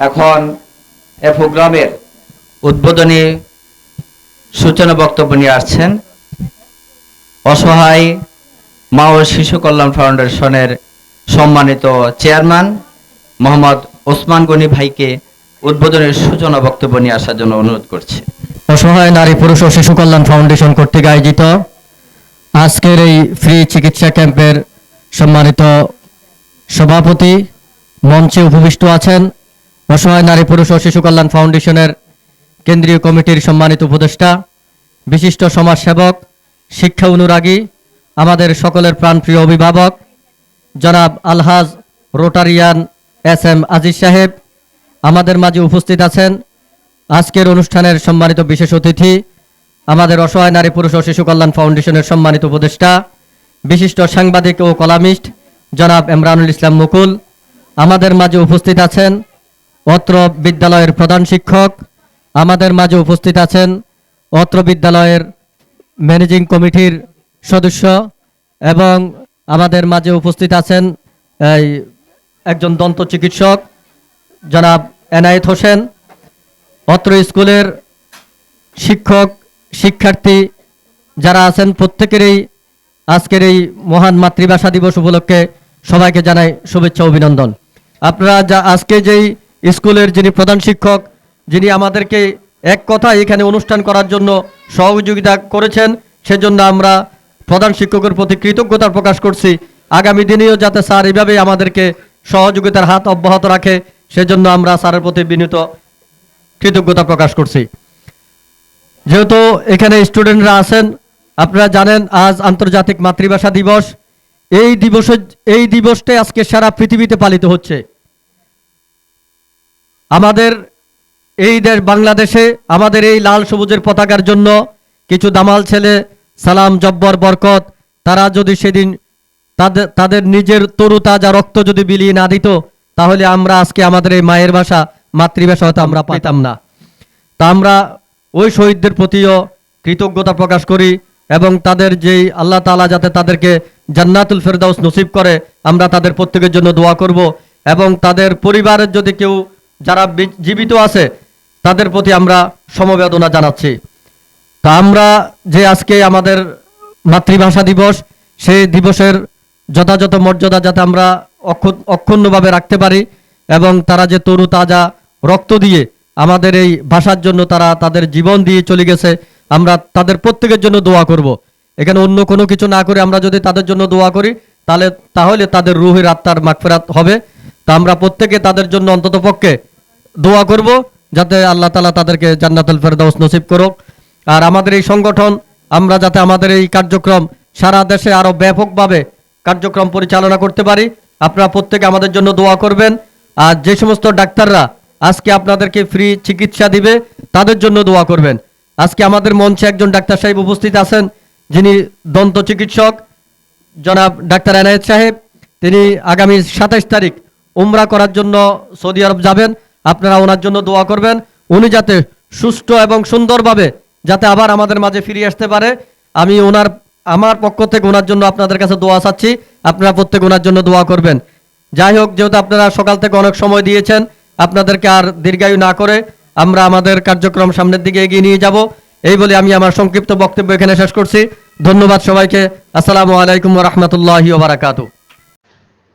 এখন এ প্রোগ্রামের উদ্বোধনী সূচনা বক্তব্য নিয়ে আসছেন অসহায় মা ও শিশু কল্যাণ ফাউন্ডেশনের সম্মানিত চেয়ারম্যান মোহাম্মদ ওসমান গনি ভাইকে উদ্বোধনের সূচনা বক্তব্য নিয়ে আসার জন্য অনুরোধ করছি। অসহায় নারী, পুরুষ ও শিশু কল্যাণ ফাউন্ডেশন কর্তৃক আয়োজিত আজকের এই ফ্রি চিকিৎসা ক্যাম্পের সম্মানিত সভাপতি মঞ্চে উপবিষ্ট আছেন অসহায় নারী, পুরুষ ও শিশু কল্যাণ ফাউন্ডেশনের কেন্দ্রীয় কমিটির সম্মানিত উপদেষ্টা, বিশিষ্ট সমাজসেবক, শিক্ষা অনুরাগী, আমাদের সকলের প্রাণপ্রিয় অভিভাবক, জনাব আলহাজ রোটারিয়ান এস এম আজিজ সাহেব, আমাদের মাঝে উপস্থিত আছেন। আজকের অনুষ্ঠানের সম্মানিত বিশেষ অতিথি, আমাদের অসহায় নারী, পুরুষ ও শিশু কল্যাণ ফাউন্ডেশনের সম্মানিত উপদেষ্টা, বিশিষ্ট সাংবাদিক ও কলামিস্ট, জনাব এমরানুল ইসলাম মুকুল, আমাদের মাঝে উপস্থিত আছেন অত্র বিদ্যালয়ের প্রধান শিক্ষক আমাদের মাঝে উপস্থিত আছেন অত্র বিদ্যালয়ের ম্যানেজিং কমিটির সদস্য এবং আমাদের মাঝে উপস্থিত আছেন এই একজন দন্ত চিকিৎসক, জনাব এনায়েত হোসেন, অত্র স্কুলের শিক্ষক, শিক্ষার্থী যারা আছেন প্রত্যেকেরই আজকের এই মহান মাতৃভাষা দিবস উপলক্ষে সবাইকে জানাই শুভেচ্ছা, অভিনন্দন। আপনারা যা আজকে যেই স্কুলের যিনি প্রধান শিক্ষক, যিনি আমাদেরকে এক কথা এখানে অনুষ্ঠান করার জন্য সহযোগিতা করেছেন, সেজন্য আমরা প্রধান শিক্ষকের প্রতি কৃতজ্ঞতা প্রকাশ করছি। আগামী দিনেও যাতে স্যার এভাবেই আমাদেরকে সহযোগিতার হাত অব্যাহত রাখে, সেজন্য আমরা স্যারের প্রতি বিনীত কৃতজ্ঞতা প্রকাশ করছি। যেহেতু এখানে স্টুডেন্টরা আছেন, আপনারা জানেন আজ আন্তর্জাতিক মাতৃভাষা দিবস। এই দিবসে, এই দিবসটাই আজকে সারা পৃথিবীতে পালিত হচ্ছে। আমাদের এই দেশ বাংলাদেশে, আমাদের এই লাল সবুজের পতাকার জন্য কিছু দামাল ছেলে, সালাম, জব্বর, বরকত, তারা যদি সেদিন তাদের তাদের নিজের তরু তাজা রক্ত যদি বিলিয়ে না দিত, তাহলে আমরা আজকে আমাদের এই মায়ের ভাষা, মাতৃভাষা হয়তো আমরা পাইতাম না। তা আমরা ওই শহীদদের প্রতিও কৃতজ্ঞতা প্রকাশ করি এবং তাদের যেই আল্লাহ তাআলা যাতে তাদেরকে জান্নাতুল ফেরদাউস নসিব করে, আমরা তাদের প্রত্যেকের জন্য দোয়া করব এবং তাদের পরিবারের যদি কেউ যারা জীবিত আছে, তাদের প্রতি আমরা সমবেদনা জানাচ্ছি তা আমরা যে আজকে আমাদের মাতৃভাষা দিবস, সেই দিবসের যথাযথ মর্যাদা যাতে আমরা অক্ষুণ্ণভাবে রাখতে পারি এবং তারা যে তরু তাজা রক্ত দিয়ে আমাদের এই ভাষার জন্য তারা তাদের জীবন দিয়ে চলে গেছে, আমরা তাদের প্রত্যেকের জন্য দোয়া করব। এখানে অন্য কোনো কিছু না করে আমরা যদি তাদের জন্য দোয়া করি, তাহলে তাহলে তাদের রুহের আত্মার মাগফেরাত হবে তা আমরা প্রত্যেকে তাদের জন্য অন্তত পক্ষে দোয়া করব যাতে আল্লাহ তালা তাদেরকে জান্নাতুল ফেরদাউস নসিব করুক। আর আমাদের এই সংগঠন, আমরা যাতে আমাদের এই কার্যক্রম সারা দেশে আরও ব্যাপকভাবে কার্যক্রম পরিচালনা করতে পারি, আপনারা প্রত্যেকে আমাদের জন্য দোয়া করবেন। আর যে সমস্ত ডাক্তাররা আজকে আপনাদেরকে ফ্রি চিকিৎসা দিবে, তাদের জন্য দোয়া করবেন। আজকে আমাদের মঞ্চে একজন ডাক্তার সাহেব উপস্থিত আছেন, যিনি দন্ত চিকিৎসক, জনাব ডাক্তার এনায়েত সাহেব। তিনি আগামী সাতাইশ তারিখ উমরা করার জন্য সৌদি আরব যাবেন। আপনারা ওনার জন্য দোয়া করবেন। উনি যাতে সুষ্ঠু এবং সুন্দরভাবে যাতে আবার আমাদের মাঝে ফিরে আসতে পারে। আমি ওনার, আমার পক্ষ থেকে ওনার জন্য আপনাদের কাছে দোয়া চাচ্ছি। আপনারা প্রত্যেক ওনার জন্য দোয়া করবেন। যাই হোক, যেহেতু আপনারা সকাল থেকে অনেক সময় দিয়েছেন, আপনাদেরকে আর দীর্ঘায়ু না করে আমরা আমাদের কার্যক্রম সামনের দিকে এগিয়ে নিয়ে যাব। এই বলে আমি আমার সংক্ষিপ্ত বক্তব্য এখানে শেষ করছি। ধন্যবাদ সবাইকে। আসসালামু আলাইকুম রহমতুল্লাহ বারাকাতু